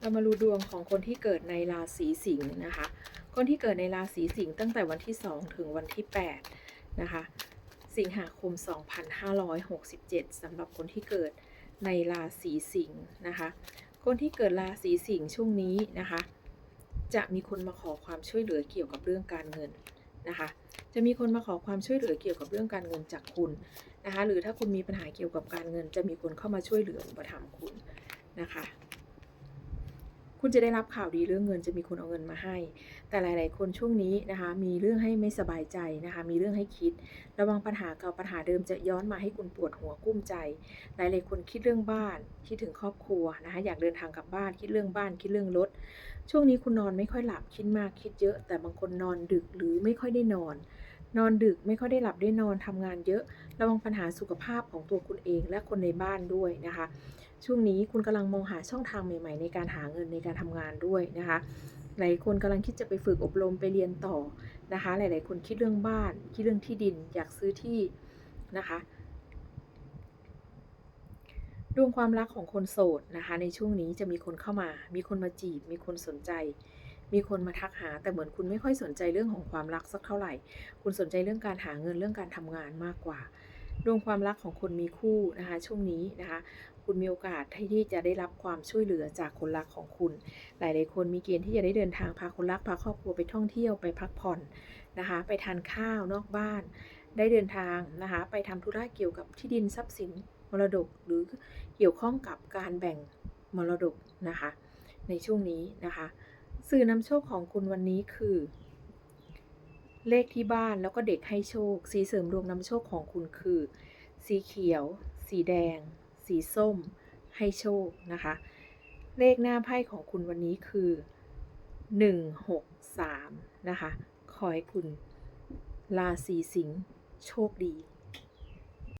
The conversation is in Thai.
เรามาดูดวงของคนที่เกิดในราศีสิงห์นะคะ คนที่เกิดในราศีสิงห์ตั้งแต่วันที่ 2 ถึงวันที่ 8 นะคะ สิงหาคม 2567สำหรับคนที่เกิดในราศีสิงห์นะคะ คนที่เกิดราศีสิงห์ช่วงนี้นะคะ จะมีคนมาขอความช่วยเหลือเกี่ยวกับเรื่องการเงินนะคะ จะมีคนมาขอความช่วยเหลือเกี่ยวกับเรื่องการเงินจากคุณนะคะ หรือถ้าคุณมีปัญหาเกี่ยวกับการเงิน จะมีคนเข้ามาช่วยเหลืออุปถัมภ์คุณนะคะ คุณจะได้รับข่าวดีเรื่องเงินจะมีคนเอาเงินมาให้ แต่หลาย ๆ คนช่วงนี้นะคะ มีเรื่องให้ไม่สบายใจนะคะ มีเรื่องให้คิด ระวังปัญหาเก่าปัญหาเดิมจะย้อนมาให้คุณปวดหัวกุ้มใจ หลาย ๆ คนคิดเรื่องบ้าน คิดถึงครอบครัวนะคะ อยากเดินทางกลับบ้าน คิดเรื่องบ้าน คิดเรื่องรถ ช่วงนี้คุณนอนไม่ค่อยหลับ คิดมาก คิดเยอะ แต่บางคนนอนดึกหรือไม่ค่อยได้นอน นอนดึกไม่ค่อยได้หลับได้นอนทำงานเยอะ ระวังปัญหาสุขภาพของตัวคุณเองและคนในบ้านด้วยนะคะ ช่วงนี้คุณกำลังมองหาช่องทางใหม่ ๆ ในการหาเงินในการทำงานด้วยนะคะหลายคนกำลังคิดจะไปฝึกอบรมไปเรียนต่อนะคะ หลาย ๆ คนคิดเรื่องบ้าน คิดเรื่องที่ดินอยากซื้อที่นะคะดวงความรักของคนโสดนะคะ ในช่วงนี้จะมีคนเข้ามา มีคนมาจีบ มีคนสนใจ มีคนมาทักหา แต่เหมือนคุณไม่ค่อยสนใจเรื่องของความรักสักเท่าไหร่ คุณสนใจเรื่องการหาเงินเรื่องการทำงานมากกว่าดวงความรักของคนมีคู่นะคะ ช่วงนี้นะคะ คุณมีโอกาสที่จะได้รับความช่วยเหลือจากคนรักของคุณ หลาย ๆ คนมีเกณฑ์ที่จะได้เดินทางพาคนรักพาครอบครัวไปท่องเที่ยวไปพักผ่อนนะคะ ไปทานข้าวนอกบ้าน ได้เดินทางนะคะ ไปทำธุระเกี่ยวกับที่ดินทรัพย์สินมรดกหรือเกี่ยวข้องกับการแบ่งมรดกนะคะ ในช่วงนี้นะคะ สื่อนำโชคของคุณวันนี้คือ เลขที่บ้านแล้วก็เด็กให้โชค สีเสริมดวงนำโชคของคุณคือ สีเขียว สีแดง สีส้ม ให้โชคนะคะ เลขหน้าไพ่ของคุณวันนี้คือ 163 นะคะ ขอให้คุณราศีสิงห์โชคดี